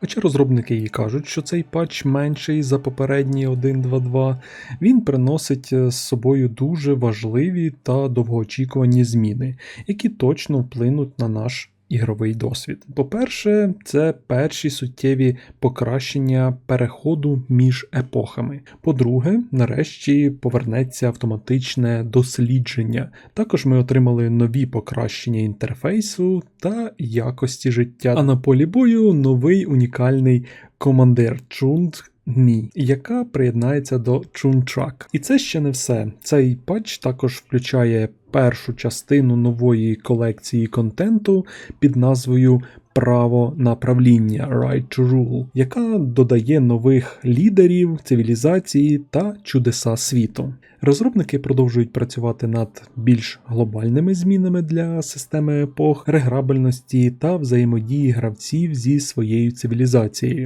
Хоча розробники і кажуть, що цей патч менший за попередній 1.2.2, він приносить е, з собою дуже важливі та довгоочікувані зміни, які точно вплинуть на наш ігровий досвід. По-перше, це перші суттєві покращення переходу між епохами. По-друге, нарешті повернеться автоматичне дослідження. Також ми отримали нові покращення інтерфейсу та якості життя. А на полі бою новий унікальний командир Чунг Мі, яка приєднається до Чунчак. І це ще не все. Цей патч також включає першу частину нової колекції контенту під назвою Право на правління Right to Rule, яка додає нових лідерів, цивілізації та чудеса світу. Розробники продовжують працювати над більш глобальними змінами для системи епох, реграбельності та взаємодії гравців зі своєю цивілізацією.